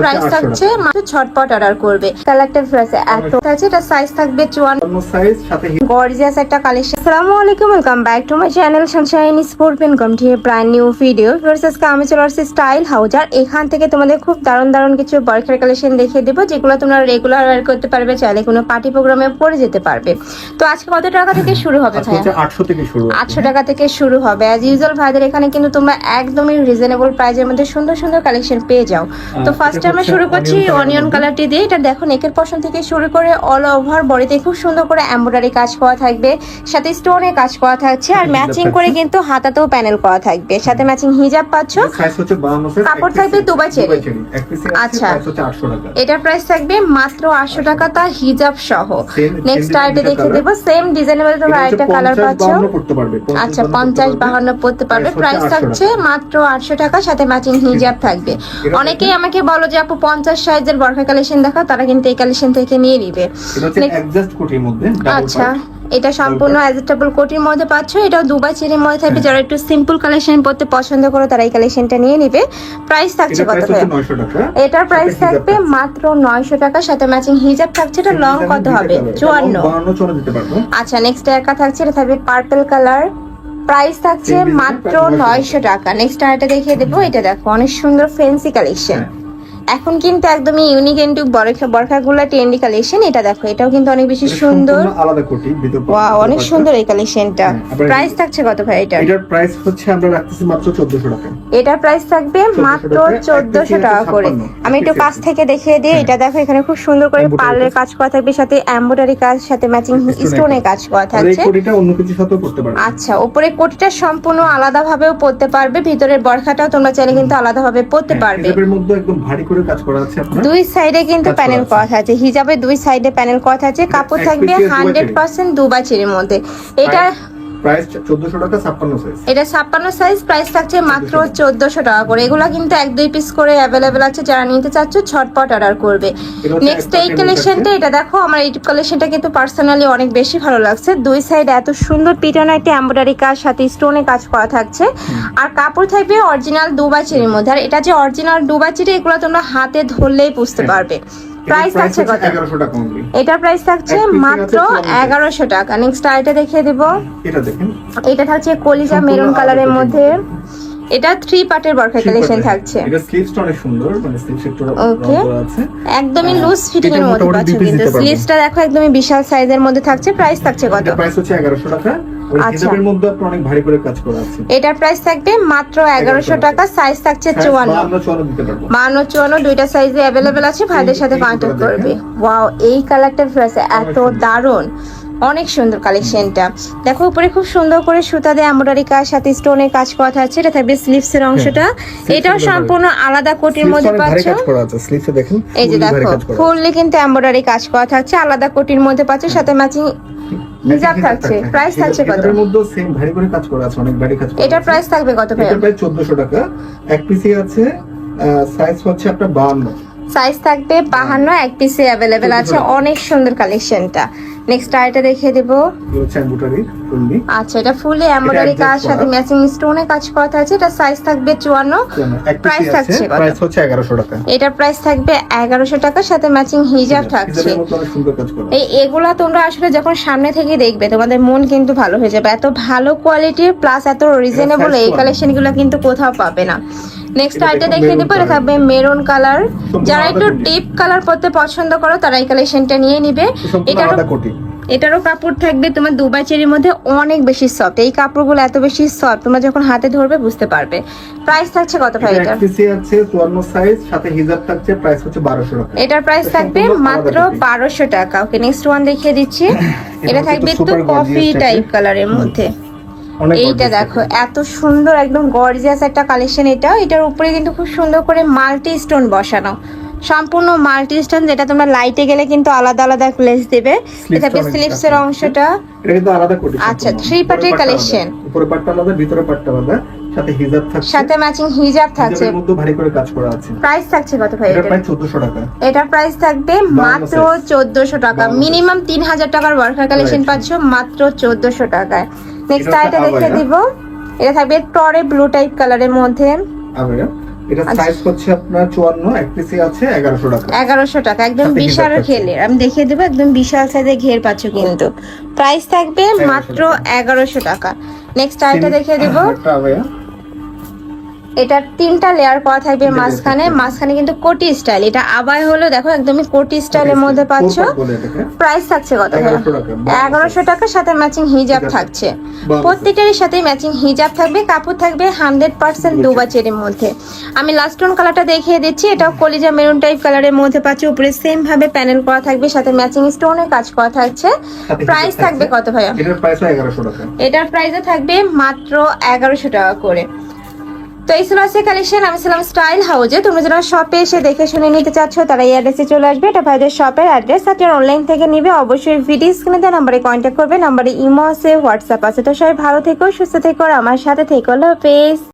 Price থাকছে মাত্র ছটপট অর্ডার করবে। কালারটা ফ্রেশ এত। আছে এটা সাইজ থাকবে চুয়ান্ন। সাইজ সাথে গর্জিয়াস একটা কালেকশন আসসালামু আলাইকুম welcome back to my channel Sunshine Sport income to brand new video আজকে আমি চলে আসছি স্টাইল হাউজ আর এখান থেকে তোমাদের খুব দারুণ দারুণ কিছু বরখার কালেকশন দেখিয়ে দেবো যেগুলো তোমরা রেগুলার ওয়ার করতে পারবে চাইলে কোনো পার্টি প্রোগ্রামে পরে যেতে পারবে। তো আজকে কত টাকা থেকে শুরু হবে 800 থেকে শুরু আটশো টাকা থেকে শুরু হবে। অ্যাজ ইউজুয়াল ভাইদের এখানে কিন্তু তোমরা একদমই রিজনেবল প্রাইজের মধ্যে সুন্দর সুন্দর কালেকশন পেয়ে যাও। তো ফার্স্ট আমরা শুরু করছি অনিয়ন কালারটি দিয়ে। এটা দেখো নেকের পশন থেকে শুরু করে অল ওভার বডিতে খুব সুন্দর করে এমব্রয়ডারি কাজ করা থাকবে। সাথে স্টোনে কাজ করা থাকছে আর ম্যাচিং করে কিন্তু হাতাতেও প্যানেল করা থাকবে। সাথে ম্যাচিং হিজাব পাচ্ছ। সাইজ হচ্ছে 52 সাইজ কাপড় থাকবে দুবাই চেরি। আচ্ছা। আচ্ছা। প্রাইস হচ্ছে 800 টাকা। এটার প্রাইস থাকবে মাত্র আটশো টাকা তার হিজাব সহ। নেক্সট আইটে দেখে। দেবো। সেম ডিজাইনেবল তোমরা এটা আরেকটা কালার পাচ্ছ। 52 পড়তে পারবে। আচ্ছা পঞ্চাশ বাহান্ন পড়তে পারবে। প্রাইস থাকছে মাত্র আটশো টাকা সাথে ম্যাচিং হিজাব থাকবে। অনেকেই আমাকে বলো যে আপু পঞ্চাশ সাইজের বরখা কালেকশন দেখাও তারা কিন্তু এই কালেকশন থেকে নিয়ে নিবে। মধ্যে আচ্ছা। এটা সম্পূর্ণ অ্যাডজাস্টেবল কোটির মধ্যে পাচ্ছ। এটাও দুবাই চেরির মধ্যে থাকবে। হ্যাঁ। যারা একটু সিম্পল কালেকশন পড়তে পছন্দ করো তারা এই কালেকশনটা নিয়ে নিবে। প্রাইস থাকছে কত প্রাইস করে হচ্ছে 900 টাকা। এটার প্রাইস থাকবে মাত্র নয়শো টাকা। সাথে ম্যাচিং হিজাব থাকছে। এটা লং কত হবে। চুয়ান্ন। Long 52 চলে দিতে পারব। আচ্ছা নেক্সট একা থাকছে। এটা থাকবে পার্পল কালার প্রাইস থাকছে মাত্র 900 নয়শো টাকা। নেক্সট আরেকটা দেখিয়ে দেবো। এটা দেখো অনেক সুন্দর ফেন্সি কালেকশন। এখন কিন্তু একদমই ইউনিক কিন্তু বরখা বরখাগুলো ট্রেন্ডি কালেকশন এটা দেখো এটাও কিন্তু অনেক বেশি সুন্দর। আলাদা কোটি ওয়াও অনেক সুন্দর এই কালেকশনটা হ্যাঁ, প্রাইস থাকছে কত ভাই এটা এটার প্রাইস হচ্ছে আমরা রাখতেছি মাত্র 1400 টাকা। এটার প্রাইস থাকবে মাত্র টাকা, এক চোদ্দশো piece টাকা করে। আমি একটু এক কাছ থেকে দেখিয়ে দিই এটা দেখো এখানে খুব সুন্দর করে পার্লের কাজ। করা থাকবে সাথে এমব্রয়ডারি কাজ সাথে ম্যাচিং Stone এর স্টোনে কাজ। করা থাকছে। কোটিটা অন্য কিছুর সাথেও করতে পারবে। আচ্ছা উপরে কোটিটা সম্পূর্ণ আলাদাভাবেও পরতে পারবে ভিতরের বরখাটাও তোমরা চাইলে কিন্তু আলাদাভাবে পড়তে পারবে। হিজাবের মধ্যে একদম ভারী করে কাজ করা আছে আপনার? দুই সাইডে কিন্তু প্যানেল করা আছে। করা হিজাবে দুই সাইডে প্যানেল করা আছে। কাপড় থাকবে piece Dubai hundred percent Dubai চেরির মধ্যে। এটা প্রাইস 1400 টাকা 56 সাইজ এটা প্রাইস থাকছে মাত্র চোদ্দশো টাকা। করে। এগুলো কিন্তু এক দুই পিস করে আছে। যারা নিতে চাচ্ছ ঝটপট অর্ডার করবে। নেক্সট এই কালেকশনটা এটা দেখো আমার এই কালেকশনটা কিন্তু পার্সোনালি অনেক বেশি ভালো লাগছে। দুই সাইড এত সুন্দর পিটনে একটা এমব্রয়ডারি কাজ সাথে স্টোনে কাজ করা থাকছে। আর কাপড় থাকবে অরিজিনাল দুবাই চিরির মধ্যে। আর এটা যে অরিজিনাল দুবাই চিরি এগুলো তোমরা হাতে ধরলেই বুঝতে হ্যাঁ। পারবে। প্রাইস থাকছে কত? 1100 টাকা only। এটার প্রাইস থাকছে মাত্র আছে 54 এগারোশো টাকা। নেক্সট আইটা দেখিয়ে দেব। এটা দেখেন। এটা থাকছে কলিজা মেরুন কালারের মধ্যে। এটা থ্রি পার্টের বরখা কালেকশন থাকছে। এটা স্লিভসটা অনেক সুন্দর মানে স্লিভস একটু আছে। একদমই লুজ ফিটিং এর মধ্যে মোটামুটি পাচ্ছ দুই কিন্তু স্লিভসটা দেখো একদমই বিশাল সাইজের মধ্যে থাকছে প্রাইস থাকছে কত? এটা প্রাইস হচ্ছে 1100 টাকা। আচ্ছা। এটার প্রাইস থাকবে মাত্র এগারোশো টাকা। সাইজ থাকছে চুয়ান্ন। 52 চুয়ান্ন বান্ন চুয়ান্ন দুইটা সাইজে অ্যাভেলেবেল আছে ভাইদের সাথে কন্ট্যাক্ট করবে। ওয়াও এই কালারটার এত। দারুণ। অনেক সুন্দর কালেকশনটা দেখো উপরে খুব সুন্দর করে সুতা দিয়ে এমব্রয়ডারি কাজ সাথে স্টোনের কাজ করা আছে এটা থাকবে স্লিভস এর অংশটা। এটাও সম্পূর্ণ আলাদা কোটির মধ্যে পাচ্ছ। দেখেন এই যে দেখো ফুললি কিন্তু এমব্রয়ডারি কাজ করা থাকছে আলাদা কোটির মধ্যে পাচ্ছে সাথে ম্যাচিং হিজাব থাকছে প্রাইস থাকছে কত? হিজাবের মধ্যে সেম ভারী করে কাজ করা আছে অনেক ভারী কাজ করা এটার প্রাইস থাকবে কত ভাই? এটা প্রায় 1400 টাকা। এক পিসি আছে সাইজ হচ্ছে আপনার 52 সাইজ থাকবে বাহান্ন এক পিসে অ্যাভেলেবেল আছে। অনেক সুন্দর কালেকশনটা নেক্সট আইটা দেখিয়ে দেবো। আচ্ছা এটা ফুলি এমব্রয়ডারি কাজ সাথে ম্যাচিং স্টোনে কাজ করা আছে। এটা সাইজ থাকবে চুয়ান্ন। আছে। থাকছে? প্রাইস হচ্ছে 1100 টাকা। এটার প্রাইস থাকবে এগারোশো টাকা সাথে ম্যাচিং হিজাব থাকছে। এই এগুলা তোমরা আসলে যখন সামনে থেকে দেখবে তোমাদের মন কিন্তু ভালো হয়ে যাবে। এত ভালো কোয়ালিটির প্লাস এত রিজনেবল এই size কালেকশনগুলো কিন্তু কোথাও পাবে না। নেক্সট এটা আইটা দেখো দেখিয়ে দেবো এটা থাকবে মেরুন কালার যারা একটু কোটি। ডিপ কালার পরতে পছন্দ করো তারা এই কালেকশনটা নিয়ে নিবে। সম্পূর্ণ এটারও এটারও কাপড় থাকবে তোমার দুবাই চেরির মধ্যে অনেক বেশি সফট এই কাপড়গুলো এত বেশি সফট তোমরা যখন হাতে ধরবে বুঝতে পারবে। প্রাইস থাকছে কত ভাই এটা এটা পিসি আছে 54 সাইজ সাথে হিজাব থাকছে প্রাইস হচ্ছে 1200 টাকা। এটার প্রাইস থাকবে মাত্র আলাদা কোটি। বারোশো টাকা। ওকে নেক্সট ওয়ান দেখিয়ে দিচ্ছি। এটা থাকবে তো একটু কফি টাইপ কালারের মধ্যে। এইটা দেখো। এত সুন্দর একদম গর্জিয়াস একটা কালেকশন এটা এটার উপরে কিন্তু খুব সুন্দর করে মাল্টি স্টোন বসানো। সম্পূর্ণ মাল্টি স্টোন যেটা তোমরা লাইটে গেলে কিন্তু আলাদা আলাদা লেস দেবে। এটা স্লিপস এর অংশটা। আচ্ছা, part এর উপরের পাটটা collection। আলাদা। ভিতরে পাটটা আলাদা। সাথে হিজাব থাকছে। সাথে ম্যাচিং হিজাব থাকছে। হিজাবের মধ্যে ভারী করে কাজ করা আছে। প্রাইস থাকছে কত ভাই এটা 1400 টাকা। প্রাইস থাকবে মাত্র size। চোদ্দশো টাকা। মিনিমাম তিন হাজার টাকার ওয়ার্কার কালেকশন. পাচ্ছ মাত্র চোদ্দশো টাকায়। নেক্সট আইটা দেখে। দিব। এটা থাকবে টরে ব্লু টাইপ কালারের মধ্যে। এটা সাইজ হচ্ছে আপনার চুয়ান্ন এক পিসি আছে এগারোশো টাকা। একদম বিশাল আমি দেখিয়ে দেবো একদম বিশাল সাইজের ঘের পাচ্ছ কিন্তু। প্রাইস থাকবে মাত্র টাকা। নেক্সট আইটা দেখিয়ে দেবো। একটা ভাইয়া এটা তিনটা লেয়ার করা থাকবে মাঝখানে। মাঝখানে কিন্তু কোটি স্টাইল এটা আবার হলো দেখো একদমই কোটি স্টাইলের মধ্যে পাচ্ছ। প্রাইস থাকছে কত 1100 টাকা। এগারোশো টাকার সাথে ম্যাচিং হিজাব থাকছে। প্রত্যেকটারই সাথে ম্যাচিং হিজাব থাকবে কাপড় থাকবে হান্ড্রেড পার্সেন্ট দুবাচের মধ্যে। আমি লাস্ট টোন কালারটা দেখিয়ে দিচ্ছি। এটাও কলিজা মেরুন টাইপ কালারের মধ্যে পাচ্ছি। উপরে সেম ভাবে প্যানেল করা থাকবে সাথে ম্যাচিং স্টোনের কাজ করা থাকছে। প্রাইস থাকবে কত ভাইয়া? এটার প্রাইস এটার থাকবে মাত্র এগারোশো টাকা করে। তো এই ছিল আছে কালেকশন। আমি ছিলাম স্টাইল হাউজে। তোমরা যারা শপে এসে দেখে শুনে নিতে চাচ্ছ, তারা এই অ্যাড্রেসে চলে আসবে। এটা ভাইদের শপের অ্যাড্রেস আর অনলাইন থেকে নিবে, অবশ্যই ভিডিও স্ক্রিনে দেওয়া নাম্বারে কন্ট্যাক্ট করবে। নাম্বারে ইমো আছে হোয়াটসঅ্যাপ আছে। তো সবাই ভালো থেকো, সুস্থ থেকো, আর আমার সাথে থেকো। পেজ